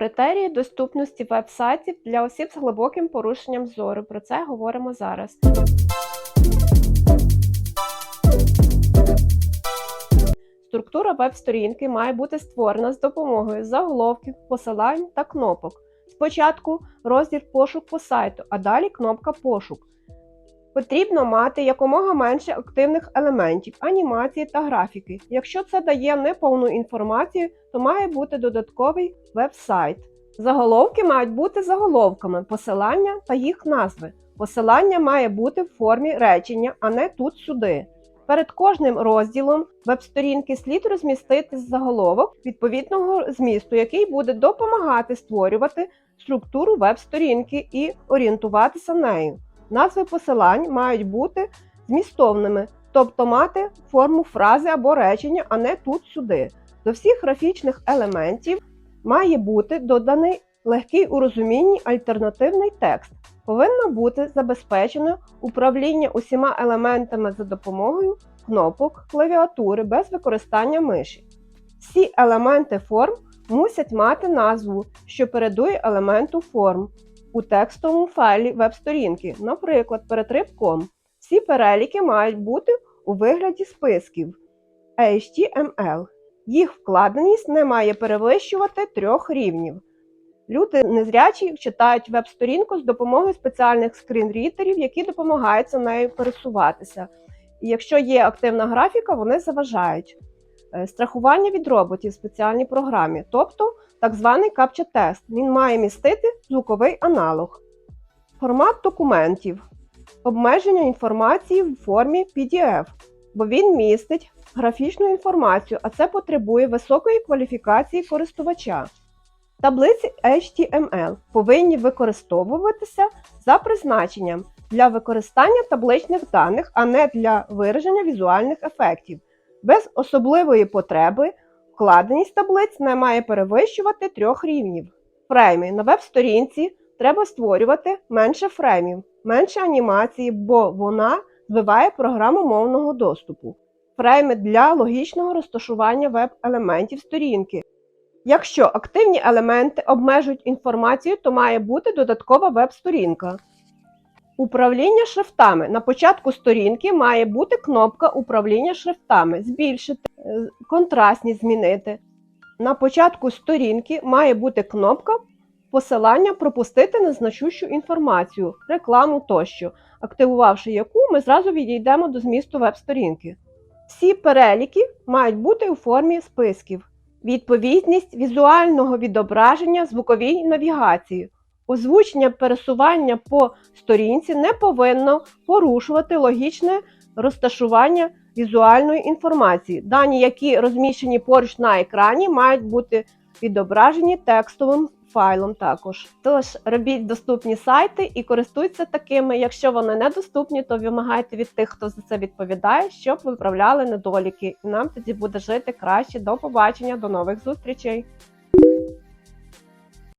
критерії доступності веб-сайтів для осіб з глибоким порушенням зору. Про це говоримо зараз. Структура веб-сторінки має бути створена з допомогою заголовків, посилань та кнопок. Спочатку розділ пошук по сайту, а далі кнопка пошук. Потрібно мати якомога менше активних елементів, анімації та графіки. Якщо це дає неповну інформацію, то має бути додатковий веб-сайт. Заголовки мають бути заголовками, посилання та їх назви. Посилання має бути в формі речення, а не тут-сюди. Перед кожним розділом веб-сторінки слід розмістити заголовок відповідного змісту, який буде допомагати створювати структуру веб-сторінки і орієнтуватися нею. Назви посилань мають бути змістовними, тобто мати форму фрази або речення, а не тут-сюди. До всіх графічних елементів має бути доданий легкий у розумінні альтернативний текст. Повинно бути забезпечено управління усіма елементами за допомогою кнопок клавіатури без використання миші. Всі елементи форм мусять мати назву, що передує елементу форм у текстовому файлі веб-сторінки, наприклад, перетрибком. Всі переліки мають бути у вигляді списків HTML. Їх вкладеність не має перевищувати трьох рівнів. Люди незрячі читають веб-сторінку з допомогою спеціальних скрінрідерів, які допомагають нею пересуватися. І якщо є активна графіка, вони заважають. Е, Страхування від роботів в спеціальній програмі, тобто так званий капча-тест. Він має містити звуковий аналог. Формат документів. Обмеження інформації в формі PDF, бо він містить графічну інформацію, а це потребує високої кваліфікації користувача. Таблиці HTML повинні використовуватися за призначенням для використання табличних даних, а не для вираження візуальних ефектів. Без особливої потреби вкладеність таблиць не має перевищувати трьох рівнів. Фрейми на веб-сторінці треба створювати менше фреймів, менше анімації, бо вона збиває програму мовного доступу. Фрейми для логічного розташування веб-елементів сторінки. Якщо активні елементи обмежують інформацію, то має бути додаткова веб-сторінка. Управління шрифтами. На початку сторінки має бути кнопка управління шрифтами, збільшити, е, контрастність змінити. На початку сторінки має бути кнопка посилання пропустити незначущу інформацію, рекламу тощо, активувавши яку ми зразу відійдемо до змісту веб-сторінки. Всі переліки мають бути у формі списків. Відповідність візуального відображення звуковій навігації. Озвучення пересування по сторінці не повинно порушувати логічне розташування візуальної інформації. Дані, які розміщені поруч на екрані, мають бути відображені текстовим файлом також. Тож робіть доступні сайти і користуйтеся такими. Якщо вони недоступні, то вимагайте від тих, хто за це відповідає, щоб виправляли недоліки. І нам тоді буде жити краще. До побачення, до нових зустрічей!